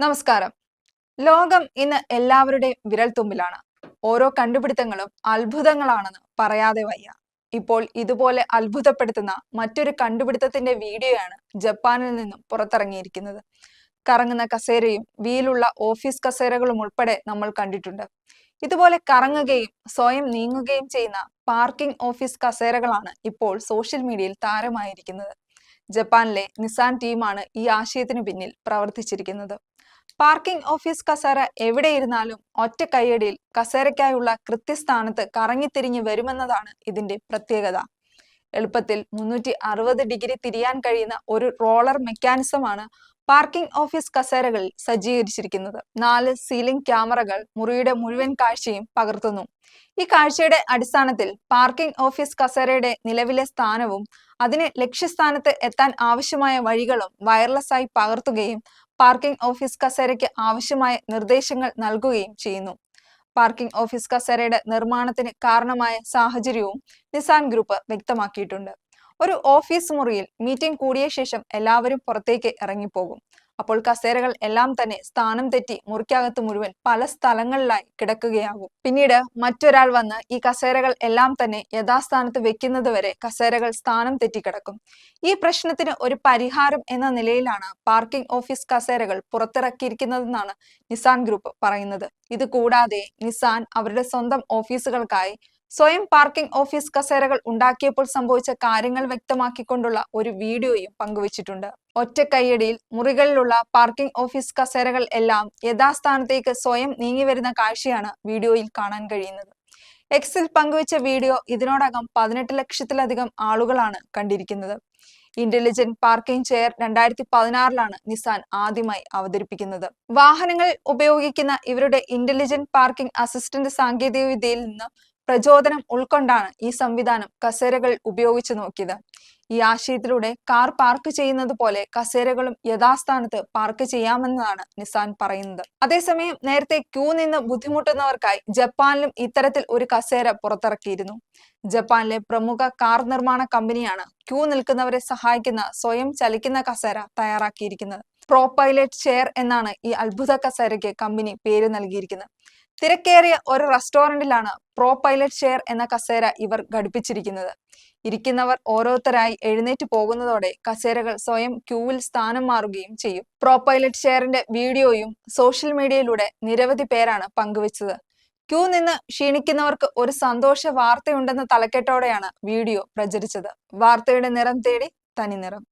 നമസ്കാരം. ലോകം ഇന്ന് എല്ലാവരുടെയും വിരൽത്തുമ്പിലാണ്. ഓരോ കണ്ടുപിടുത്തങ്ങളും അത്ഭുതങ്ങളാണെന്ന് പറയാതെ വയ്യ. ഇപ്പോൾ ഇതുപോലെ അത്ഭുതപ്പെടുത്തുന്ന മറ്റൊരു കണ്ടുപിടുത്തത്തിന്റെ വീഡിയോയാണ് ജപ്പാനിൽ നിന്നും പുറത്തിറങ്ങിയിരിക്കുന്നത്. കറങ്ങുന്ന കസേരയും വീലുള്ള ഓഫീസ് കസേരകളും ഉൾപ്പെടെ നമ്മൾ കണ്ടിട്ടുണ്ട്. ഇതുപോലെ കറങ്ങുകയും സ്വയം നീങ്ങുകയും ചെയ്യുന്ന പാർക്കിംഗ് ഓഫീസ് കസേരകളാണ് ഇപ്പോൾ സോഷ്യൽ മീഡിയയിൽ താരമായിരിക്കുന്നത്. ജപ്പാനിലെ നിസാൻ ടീമാണ് ഈ ആശയത്തിനു പിന്നിൽ പ്രവർത്തിച്ചിരിക്കുന്നത്. പാർക്കിംഗ് ഓഫീസ് കസേര എവിടെയിരുന്നാലും ഒറ്റ കൈയടിയിൽ കസേരയ്ക്കായുള്ള കൃത്യസ്ഥാനത്ത് കറങ്ങിത്തിരിഞ്ഞ് വരുമെന്നതാണ് ഇതിന്റെ പ്രത്യേകത. എളുപ്പത്തിൽ മുന്നൂറ്റി അറുപത് ഡിഗ്രി തിരിയാൻ കഴിയുന്ന ഒരു റോളർ മെക്കാനിസമാണ് പാർക്കിംഗ് ഓഫീസ് കസേരകളിൽ സജ്ജീകരിച്ചിരിക്കുന്നത്. നാല് സീലിംഗ് ക്യാമറകൾ മുറിയുടെ മുഴുവൻ കാഴ്ചയും പകർത്തുന്നു. ഈ കാഴ്ചയുടെ അടിസ്ഥാനത്തിൽ പാർക്കിംഗ് ഓഫീസ് കസേരയുടെ നിലവിലെ സ്ഥാനവും അതിന് ലക്ഷ്യസ്ഥാനത്ത് എത്താൻ ആവശ്യമായ വഴികളും വയർലെസ് ആയി പകർത്തുകയും പാർക്കിംഗ് ഓഫീസ് കസേരയ്ക്ക് ആവശ്യമായ നിർദ്ദേശങ്ങൾ നൽകുകയും ചെയ്യുന്നു. പാർക്കിംഗ് ഓഫീസ് കസേരയുടെ നിർമ്മാണത്തിന് കാരണമായ സാഹചര്യവും നിസാൻ ഗ്രൂപ്പ് വ്യക്തമാക്കിയിട്ടുണ്ട്. ഒരു ഓഫീസ് മുറിയിൽ മീറ്റിംഗ് കൂടിയ ശേഷം എല്ലാവരും പുറത്തേക്ക് ഇറങ്ങിപ്പോകും. അപ്പോൾ കസേരകൾ എല്ലാം തന്നെ സ്ഥാനം തെറ്റി മുറിക്കകത്ത് മുഴുവൻ പല സ്ഥലങ്ങളിലായി കിടക്കുകയാകും. പിന്നീട് മറ്റൊരാൾ വന്ന് ഈ കസേരകൾ എല്ലാം തന്നെ യഥാസ്ഥാനത്ത് വെക്കുന്നത് വരെ കസേരകൾ സ്ഥാനം തെറ്റി കിടക്കും. ഈ പ്രശ്നത്തിന് ഒരു പരിഹാരം എന്ന നിലയിലാണ് പാർക്കിംഗ് ഓഫീസ് കസേരകൾ പുറത്തിറക്കിയിരിക്കുന്നതെന്നാണ് നിസാൻ ഗ്രൂപ്പ് പറയുന്നത്. ഇത് കൂടാതെ നിസാൻ അവരുടെ സ്വന്തം ഓഫീസുകൾക്കായി സ്വയം പാർക്കിംഗ് ഓഫീസ് കസേരകൾ ഉണ്ടാക്കിയപ്പോൾ സംഭവിച്ച കാര്യങ്ങൾ വ്യക്തമാക്കിക്കൊണ്ടുള്ള ഒരു വീഡിയോയും പങ്കുവച്ചിട്ടുണ്ട്. ഒറ്റ കൈയടിയിൽ മുറികളിലുള്ള പാർക്കിംഗ് ഓഫീസ് കസേരകൾ എല്ലാം യഥാസ്ഥാനത്തേക്ക് സ്വയം നീങ്ങി വരുന്ന കാഴ്ചയാണ് വീഡിയോയിൽ കാണാൻ കഴിയുന്നത്. എക്സിൽ പങ്കുവച്ച വീഡിയോ ഇതിനോടകം പതിനെട്ട് ലക്ഷത്തിലധികം ആളുകളാണ് കണ്ടിരിക്കുന്നത്. ഇന്റലിജന്റ് പാർക്കിംഗ് ചെയർ രണ്ടായിരത്തി പതിനാറിലാണ് നിസാൻ ആദ്യമായി അവതരിപ്പിക്കുന്നത്. വാഹനങ്ങൾ ഉപയോഗിക്കുന്ന ഇവരുടെ ഇന്റലിജന്റ് പാർക്കിംഗ് അസിസ്റ്റന്റ് സാങ്കേതികവിദ്യയിൽ നിന്ന് പ്രചോദനം ഉൾക്കൊണ്ടാണ് ഈ സംവിധാനം കസേരകൾ ഉപയോഗിച്ചു നോക്കിയത്. ഈ ആശയത്തിലൂടെ കാർ പാർക്ക് ചെയ്യുന്നത് പോലെ കസേരകളും യഥാസ്ഥാനത്ത് പാർക്ക് ചെയ്യാമെന്നതാണ് നിസാൻ പറയുന്നത്. അതേസമയം നേരത്തെ ക്യൂ നിന്ന് ബുദ്ധിമുട്ടുന്നവർക്കായി ജപ്പാനിലും ഇത്തരത്തിൽ ഒരു കസേര പുറത്തിറക്കിയിരുന്നു. ജപ്പാനിലെ പ്രമുഖ കാർ നിർമ്മാണ കമ്പനിയാണ് ക്യൂ നിൽക്കുന്നവരെ സഹായിക്കുന്ന സ്വയം ചലിക്കുന്ന കസേര തയ്യാറാക്കിയിരിക്കുന്നത്. പ്രോ പൈലറ്റ് ചെയർ എന്നാണ് ഈ അത്ഭുത കസേരയ്ക്ക് കമ്പനി പേര് നൽകിയിരിക്കുന്നത്. തിരക്കേറിയ ഒരു റെസ്റ്റോറന്റിലാണ് പ്രോ പൈലറ്റ് ഷെയർ എന്ന കസേര ഇവർ ഘടിപ്പിച്ചിരിക്കുന്നത്. ഇരിക്കുന്നവർ ഓരോരുത്തരായി എഴുന്നേറ്റ് പോകുന്നതോടെ കസേരകൾ സ്വയം ക്യൂവിൽ സ്ഥാനം മാറുകയും ചെയ്യും. പ്രോ പൈലറ്റ് ഷെയറിന്റെ വീഡിയോയും സോഷ്യൽ മീഡിയയിലൂടെ നിരവധി പേരാണ് പങ്കുവച്ചത്. ക്യൂ നിന്ന് ക്ഷീണിക്കുന്നവർക്ക് ഒരു സന്തോഷ വാർത്തയുണ്ടെന്ന തലക്കെട്ടോടെയാണ് വീഡിയോ പ്രചരിച്ചത്. വാർത്തയുടെ നിറം തേടി തനി നിറം.